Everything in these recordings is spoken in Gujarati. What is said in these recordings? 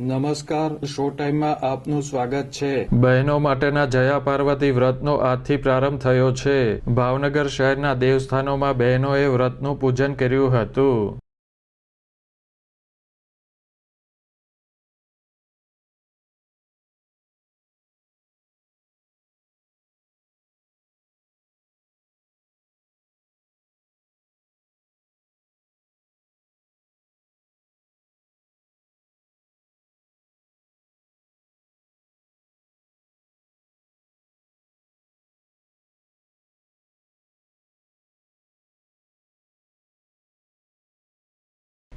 નમસ્કાર, શો ટાઈમમાં આપનું સ્વાગત છે. બહેનો માટેના જયા પાર્વતી વ્રતનો આજથી પ્રારંભ થયો છે. ભાવનગર શહેરના દેવસ્થાનોમાં બહેનોએ વ્રતનું પૂજન કર્યું હતું.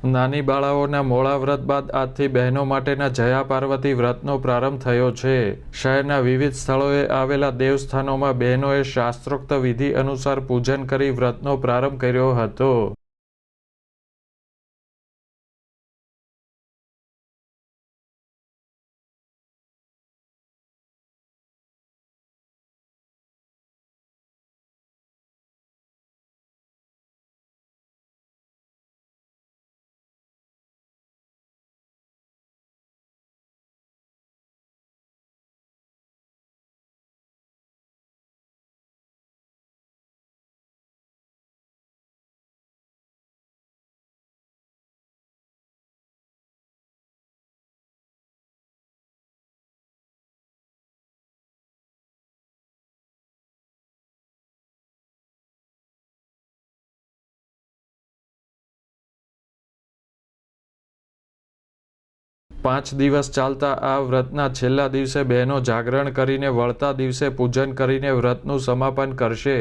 નાની બાળાઓના મોળા વ્રત બાદ આજથી બહેનો માટેના જયા પાર્વતી વ્રતનો પ્રારંભ થયો છે. શહેરના વિવિધ સ્થળોએ આવેલા દેવસ્થાનોમાં બહેનોએ શાસ્ત્રોક્ત વિધિ અનુસાર પૂજન કરી વ્રતનો પ્રારંભ કર્યો હતો. પાંચ દિવસ ચાલતા આ વ્રતના છેલ્લા દિવસે બહેનો જાગરણ કરીને વળતા દિવસે પૂજન કરીને વ્રતનું સમાપન કરશે.